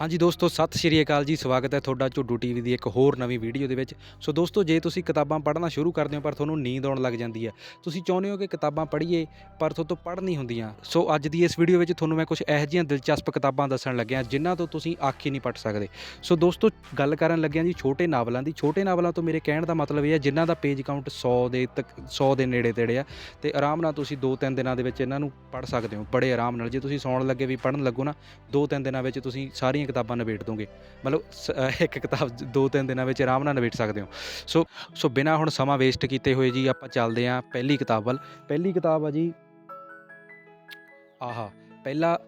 ਹਾਂਜੀ ਦੋਸਤੋ, ਸਤਿ ਸ਼੍ਰੀ ਅਕਾਲ ਜੀ। ਸਵਾਗਤ ਹੈ ਤੁਹਾਡਾ ਝੁੱਡੂ ਟੀਵੀ ਦੀ ਇੱਕ ਹੋਰ ਨਵੀਂ ਵੀਡੀਓ ਦੇ ਵਿੱਚ। ਸੋ ਦੋਸਤੋ, ਜੇ ਤੁਸੀਂ ਕਿਤਾਬਾਂ ਪੜ੍ਹਨਾ ਸ਼ੁਰੂ ਕਰਦੇ ਹੋ ਪਰ ਤੁਹਾਨੂੰ ਨੀਂਦ ਆਉਣ ਲੱਗ ਜਾਂਦੀ ਹੈ, ਤੁਸੀਂ ਚਾਹੁੰਦੇ ਹੋ ਕਿ ਕਿਤਾਬਾਂ ਪੜ੍ਹੀਏ ਪਰ ਤੁਹਾਡੇ ਪੜ੍ਹ ਨਹੀਂ ਹੁੰਦੀਆਂ। ਸੋ ਅੱਜ ਦੀ ਇਸ ਵੀਡੀਓ ਵਿੱਚ ਤੁਹਾਨੂੰ ਮੈਂ ਕੁਝ ਇਹੋ ਜਿਹੀਆਂ ਦਿਲਚਸਪ ਕਿਤਾਬਾਂ ਦੱਸਣ ਲੱਗਿਆ, ਜਿਨ੍ਹਾਂ ਤੋਂ ਤੁਸੀਂ ਅੱਖ ਹੀ ਨਹੀਂ ਪੜ ਸਕਦੇ। ਸੋ ਦੋਸਤੋ, ਗੱਲ ਕਰਨ ਲੱਗਿਆ ਜੀ ਛੋਟੇ ਨਾਵਲਾਂ ਦੀ। ਛੋਟੇ ਨਾਵਲਾਂ ਤੋਂ ਮੇਰੇ ਕਹਿਣ ਦਾ ਮਤਲਬ ਇਹ ਹੈ, ਜਿਨ੍ਹਾਂ ਦਾ ਪੇਜ ਕਾਊਂਟ 100 ਦੇ ਤੱਕ 100 ਦੇ ਨੇੜੇ ਤੇੜੇ ਆ, ਤੇ ਆਰਾਮ ਨਾਲ ਤੁਸੀਂ 2-3 ਦਿਨਾਂ ਦੇ ਵਿੱਚ ਇਹਨਾਂ ਨੂੰ ਪੜ੍ਹ ਸਕਦੇ ਹੋ, ਬੜੇ ਆਰਾਮ ਨਾਲ। ਜੇ ਤੁਸੀਂ ਸੌਣ ਲੱਗੇ ਵੀ ਪੜ੍ਹਨ ਲੱਗੋ ਨਾ 2-3 ਦਿਨਾਂ ਵਿੱਚ ਤੁਸੀਂ ਸਾਰੀਆਂ ਕਿਤਾਬਾਂ ਨਿਬੇੜ ਦੋਗੇ? ਮਤਲਬ ਸ- ਅਹ ਇੱਕ ਕਿਤਾਬ 2-3 ਦਿਨਾਂ ਵਿੱਚ ਆਰਾਮ ਨਾਲ ਨਿਬੇੜ ਸਕਦੇ ਹੋ। ਸੋ ਸੋ ਬਿਨਾ ਹੁਣ ਸਮਾਂ ਵੇਸਟ ਕੀਤੇ ਹੋਏ ਜੀ, ਆਪਾਂ ਚੱਲਦੇ ਹਾਂ ਪਹਿਲੀ ਕਿਤਾਬ ਵੱਲ। ਪਹਿਲੀ ਕਿਤਾਬ ਆ ਜੀ, ਆਹਾ, ਪਹਿਲਾ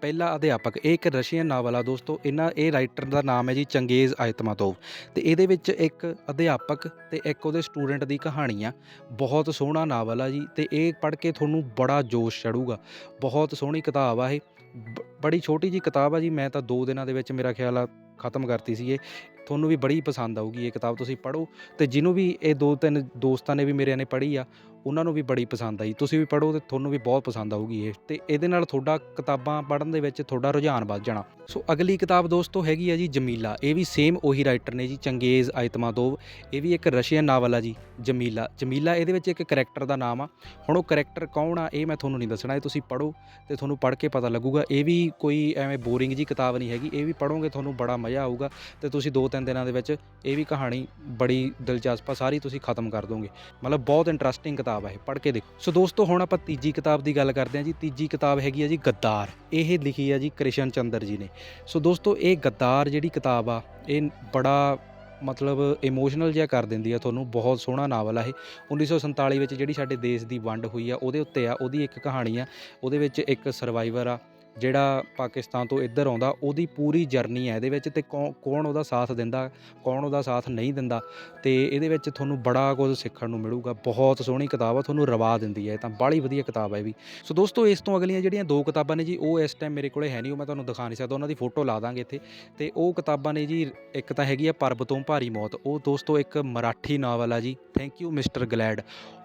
ਪਹਿਲਾ ਅਧਿਆਪਕ, ਇਹ ਇੱਕ ਰਸ਼ੀਅਨ ਨਾਵਲ ਆ ਦੋਸਤੋ, ਇਹਨਾਂ, ਇਹ ਰਾਈਟਰ ਦਾ ਨਾਮ ਹੈ ਜੀ ਚੰਗੇਜ਼ ਆਇਤਮਾਤੋਵ। ਤੇ ਇਹਦੇ ਵਿੱਚ ਇੱਕ ਅਧਿਆਪਕ ਤੇ ਇੱਕ ਉਹਦੇ ਸਟੂਡੈਂਟ ਦੀ ਕਹਾਣੀ ਆ। ਬਹੁਤ ਸੋਹਣਾ ਨਾਵਲ ਆ ਜੀ ਤੇ ਇਹ ਪੜ੍ਹ ਕੇ ਤੁਹਾਨੂੰ ਬੜਾ ਜੋਸ਼ ਚੜੂਗਾ। ਬਹੁਤ ਸੋਹਣੀ ਕਿਤਾਬ ਆ ਇਹ। ਬ- ਬੜੀ ਛੋਟੀ ਜੀ ਕਿਤਾਬ ਆ ਜੀ, ਮੈਂ ਤਾਂ 2 ਦਿਨਾਂ ਦੇ ਵਿੱਚ ਮੇਰਾ ਖਿਆਲ ਆ ਖਤਮ ਕਰਤੀ ਸੀ ਇਹ ਤੁਹਾਨੂੰ ਵੀ ਬੜੀ ਪਸੰਦ ਆਊਗੀ ਇਹ ਕਿਤਾਬ, ਤੁਸੀਂ ਪੜ੍ਹੋ। ਤੇ ਜਿਹਨੂੰ ਵੀ ਇਹ ਦੋ ਤਿੰਨ ਦੋਸਤਾਂ ਨੇ ਵੀ ਮੇਰਿਆਂ ਨੇ ਪੜ੍ਹੀ ਆ, ਉਹਨਾਂ ਨੂੰ ਵੀ ਬੜੀ ਪਸੰਦ ਆਈ। ਤੁਸੀਂ ਵੀ ਪੜ੍ਹੋ ਤੇ ਤੁਹਾਨੂੰ ਵੀ ਬਹੁਤ ਪਸੰਦ ਆਊਗੀ ਇਹ। ਤੇ ਇਹਦੇ ਨਾਲ ਤੁਹਾਡਾ ਕਿਤਾਬਾਂ ਪੜ੍ਹਨ ਦੇ ਵਿੱਚ ਤੁਹਾਡਾ ਰੁਝਾਨ ਵੱਧ ਜਾਣਾ। ਸੋ ਅਗਲੀ ਕਿਤਾਬ ਦੋਸਤੋ ਹੈਗੀ ਆ ਜੀ ਜਮੀਲਾ। ਇਹ ਵੀ ਸੇਮ ਉਹੀ ਰਾਈਟਰ ਨੇ ਜੀ, ਚੰਗੇਜ਼, ਆਇਤਮਾਦੋਵ। ਇਹ ਵੀ ਇੱਕ ਰਸ਼ੀਅਨ ਨਾਵਲ ਆ ਜੀ, ਜਮੀਲਾ। ਜਮੀਲਾ ਇਹਦੇ ਵਿੱਚ ਇੱਕ ਕੈਰੈਕਟਰ ਦਾ ਨਾਮ ਆ। ਹੁਣ ਉਹ ਕੈਰੈਕਟਰ ਕੌਣ ਆ, ਇਹ ਮੈਂ ਤੁਹਾਨੂੰ ਨਹੀਂ ਦੱਸਣਾ, ਇਹ ਤੁਸੀਂ ਪੜ੍ਹੋ ਤੇ ਤੁਹਾਨੂੰ ਪੜ੍ਹ ਕੇ ਪਤਾ ਲੱਗੂਗਾ। ਇਹ ਵੀ ਕੋਈ ਐਵੇਂ ਬੋਰਿੰਗ ਜੀ ਕਿਤਾਬ ਨਹੀਂ ਹੈਗੀ, ਇਹ ਵੀ ਪੜ੍ਹੋਗੇ ਤੁਹਾਨੂੰ ਬੜਾ ਮਜ਼ਾ ਆਊਗਾ ਤੇ ਤੁਸੀਂ ਦੋ ਤਿੰਨ ਦਿਨਾਂ ਦੇ ਵਿੱਚ ਇਹ ਵੀ ਕਹਾਣੀ ਬੜੀ ਦਿਲਚਸਪ ਆ, ਸਾਰੀ ਤੁਸੀਂ ਖਤਮ ਕਰ ਦੋਗੇ। ਮਤਲਬ ਬਹੁਤ ਇੰਟਰਸਟਿੰਗ ਕਿਤਾਬ ਆ ਇਹ, ਪੜ੍ਹ ਕੇ ਦੇਖੋ। ਸੋ ਦੋਸਤੋ, ਹੁਣ ਆਪਾਂ ਤੀਜੀ ਕਿਤਾਬ ਦੀ ਗੱਲ ਕਰਦੇ ਹਾਂ ਜੀ। ਤੀਜੀ ਕਿਤਾਬ ਹੈਗੀ ਆ ਜੀ ਗੱਦਾਰ। ਇਹ ਲਿਖੀ ਆ ਜੀ ਕ੍ਰਿਸ਼ਨ ਚੰਦਰ ਜੀ ਨੇ। ਸੋ ਦੋਸਤੋ, ਇਹ ਗੱਦਾਰ ਜਿਹੜੀ ਕਿਤਾਬ ਆ, ਇਹ ਬੜਾ ਮਤਲਬ ਇਮੋਸ਼ਨਲ ਜਿਹਾ ਕਰ ਦਿੰਦੀ ਆ ਤੁਹਾਨੂੰ। ਬਹੁਤ ਸੋਹਣਾ ਨਾਵਲ ਆ ਇਹ। 1947 ਵਿੱਚ ਜਿਹੜੀ ਸਾਡੇ ਦੇਸ਼ ਦੀ ਵੰਡ ਹੋਈ ਆ, ਉਹਦੇ ਉੱਤੇ ਆ, ਉਹਦੀ ਇੱਕ ਕਹਾਣੀ ਆ। ਉਹਦੇ ਵਿੱਚ ਇੱਕ ਸਰਵਾਈਵਰ ਆ ਜਿਹੜਾ ਪਾਕਿਸਤਾਨ ਤੋਂ ਇੱਧਰ ਆਉਂਦਾ, ਉਹਦੀ ਪੂਰੀ ਜਰਨੀ ਹੈ ਇਹਦੇ ਵਿੱਚ ਤੇ ਕੌ- ਕੌਣ ਉਹਦਾ ਸਾਥ ਦਿੰਦਾ, ਕੌਣ ਉਹਦਾ ਸਾਥ ਨਹੀਂ ਦਿੰਦਾ ਤੇ ਇਹਦੇ ਵਿੱਚ ਤੁਹਾਨੂੰ ਬੜਾ ਕੁਝ ਸਿੱਖਣ ਨੂੰ ਮਿਲੂਗਾ, ਬਹੁਤ ਸੋਹਣੀ ਕਿਤਾਬ ਆ, ਤੁਹਾਨੂੰ ਰਵਾ ਦਿੰਦੀ ਹੈ, ਇਹ ਤਾਂ ਬਾਹਲੀ ਵਧੀਆ ਕਿਤਾਬ ਹੈ ਵੀ। ਸੋ ਦੋਸਤੋ, ਇਸ ਤੋਂ ਅਗਲੀਆਂ ਜਿਹੜੀਆਂ ਦੋ ਕਿਤਾਬਾਂ ਨੇ ਜੀ, ਉਹ ਇਸ ਟਾਈਮ ਮੇਰੇ ਕੋਲੇ ਹੈ ਨਹੀਂ, ਉਹ ਮੈਂ ਤੁਹਾਨੂੰ ਦਿਖਾ ਨਹੀਂ ਸਕਦਾ, ਉਹਨਾਂ ਦੀ ਫੋਟੋ ਲਾ ਦਾਂਗੇ ਇੱਥੇ। ਤੇ ਉਹ ਕਿਤਾਬਾਂ ਨੇ ਜੀ, ਇੱਕ ਤਾਂ ਹੈਗੀ ਆ ਪਰਬ ਤੋਂ ਭਾਰੀ ਮੌਤ, ਉਹ ਦੋਸਤੋ ਇੱਕ ਮਰਾਠੀ ਨਾਵਲ ਆ ਜੀ ਥੈਂਕ ਯੂ ਮਿਸਟਰ ਗਲੈਡ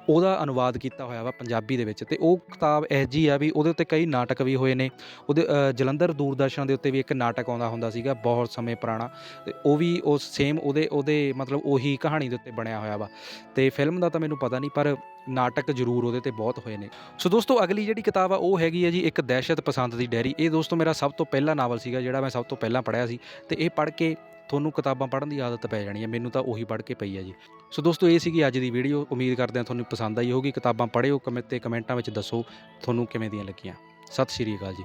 ਉਹਦਾ ਅਨੁਵਾਦ ਕੀਤਾ ਹੋਇਆ ਵਾ ਪੰਜਾਬੀ ਦੇ ਵਿੱਚ ਤੇ ਉਹ ਕਿਤਾਬ ਇਹ ਜੀ ਆ ਵੀ ਉਹਦੇ ਉੱਤੇ ਕਈ ਨਾਟਕ ਵੀ ਹੋਏ ਨੇ। ਉਹਦੇ ਜਲੰਧਰ ਦੂਰਦਰਸ਼ਨ ਦੇ ਉੱਤੇ ਵੀ ਇੱਕ ਨਾਟਕ ਆਉਂਦਾ ਹੁੰਦਾ ਸੀਗਾ ਬਹੁਤ ਸਮੇਂ ਪੁਰਾਣਾ ਤੇ ਉਹ ਵੀ ਉਹ ਸੇਮ ਉਹਦੇ ਉਹਦੇ ਮਤਲਬ ਉਹੀ ਕਹਾਣੀ ਦੇ ਉੱਤੇ ਬਣਿਆ ਹੋਇਆ ਵਾ। ਤੇ ਫਿਲਮ ਦਾ ਤਾਂ ਮੈਨੂੰ ਪਤਾ ਨਹੀਂ ਪਰ ਨਾਟਕ ਜ਼ਰੂਰ ਉਹਦੇ ਤੇ ਬਹੁਤ ਹੋਏ ਨੇ। ਸੋ ਦੋਸਤੋ ਅਗਲੀ ਜਿਹੜੀ ਕਿਤਾਬ ਆ ਉਹ ਹੈਗੀ ਹੈ ਜੀ ਇੱਕ ਦਹਿਸ਼ਤ ਪਸੰਦ ਦੀ ਡੈਰੀ। ਇਹ ਦੋਸਤੋ ਮੇਰਾ ਸਭ ਤੋਂ ਪਹਿਲਾ ਨਾਵਲ ਸੀਗਾ ਜਿਹੜਾ ਮੈਂ ਸਭ ਤੋਂ ਪਹਿਲਾਂ ਪੜ੍ਹਿਆ ਸੀ ਤੇ ਇਹ ਪੜ੍ਹ ਕੇ ਤੁਹਾਨੂੰ ਕਿਤਾਬਾਂ ਪੜ੍ਹਨ ਦੀ ਆਦਤ ਪੈ ਜਾਣੀ ਹੈ, ਮੈਨੂੰ ਤਾਂ ਉਹੀ ਪੜ੍ਹ ਕੇ ਪਈ ਹੈ ਜੀ। ਸੋ ਦੋਸਤੋ, ਇਹ ਸੀਗੀ ਅੱਜ ਦੀ ਵੀਡੀਓ, ਉਮੀਦ ਕਰਦੇ ਹਾਂ ਤੁਹਾਨੂੰ ਪਸੰਦ ਆਈ ਹੋਗੀ ਕਿਤਾਬਾਂ ਪੜ੍ਹਿਓ, ਕਮੈਂਟ ਤੇ ਕਮੈਂਟਾਂ ਵਿੱਚ ਦੱਸੋ, ਤੁਹਾਨੂੰ ਕਿਵੇਂ ਦੀਆਂ ਲੱਗੀਆਂ। ਸਤਿ ਸ਼੍ਰੀ ਅਕਾਲ ਜੀ।